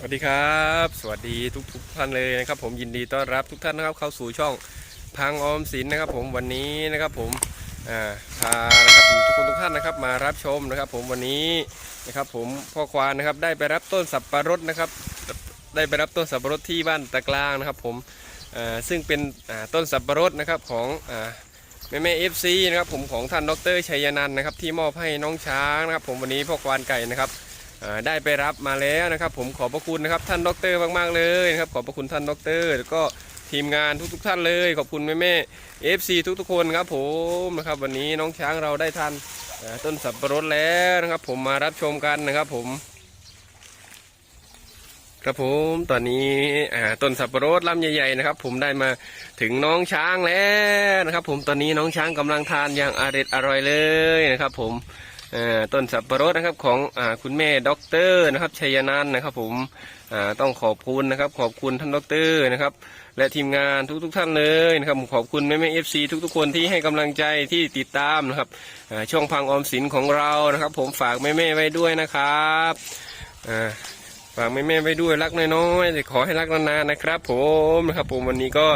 สวัสดีครับ สวัสดีทุกทุกๆท่านเลยนะครับ ผมยินดีต้อนรับทุกท่านนะครับ เข้าสู่ช่องพังออมสินนะครับ ผมวันนี้นะครับผมพานะครับทุกคนทุกท่านนะครับ มารับชมนะครับ ผมวันนี้นะครับ ผมพ่อควานนะครับได้ไปรับต้นสับปะรดนะครับ ได้ไปรับต้นสับปะรดที่บ้านตะกลางนะครับ ผมซึ่งเป็นต้นสับปะรดนะครับของแม่แม่เอฟซีนะครับผมของท่านดรชัยนันท์นะครับที่มอบให้น้องช้างนะครับ ผมวันนี้พ่อควานไก่นะครับ ได้ไปรับมาแล้วนะครับ ผมขอบพระคุณนะครับท่านดรมากๆเลยนะครับขอบพระคุณท่านดรแล้วก็ทีมงานทุกๆท่านเลยขอบคุณแม่แม่เอฟซีทุกๆคนครับผมนะครับวันนี้น้องช้างเราได้ทานต้นสับปะรดแล้วนะครับ ผมมารับชมกันนะครับผม ครับผมตอนนี้ต้นสับปะรดลำใหญ่ๆนะครับ ผมได้มาถึงน้องช้างแล้วนะครับ ผมตอนนี้น้องช้างกำลังทานอย่างอร่อยอร่อยเลยนะครับ ผม ต้นสับปะรดนะครับของอคุณแม่ด็อกเตอร์นะครับชัยนันนะครับ ผมต้องขอบคุณนะครับ ขอบคุณท่านด็อกเตอร์นะครับ และทีมงานทุกๆทท่านเลยนะครับขอบคุณแม่แม่เอฟซีทุกๆ คนที่ให้กำลังใจที่ติดตามนะครับช่องพังออมสินของเรานะครับ ผมฝากแม่แม่ไว้ด้วยนะครับฝากแม่แม่ไว้ด้วยรักน้อยๆแต่ขอให้รักนานๆนะครับ ผมนะครับ ผมวันนี้ก็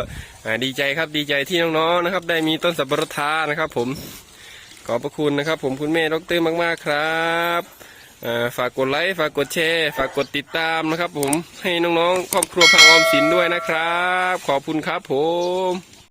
ดีใจครับดีใจที่น้องๆนะครับ ได้มีต้นสับปะรดทานะครับ ผม ขอบพระคุณนะครับ ผมคุณแม่ดรมากๆครับฝากกดไลค์ ฝากกดแชร์ ฝากกดติดตามนะครับ ผมให้น้องๆ ครอบครัวพังออมสินด้วยนะครับ ขอบคุณครับผม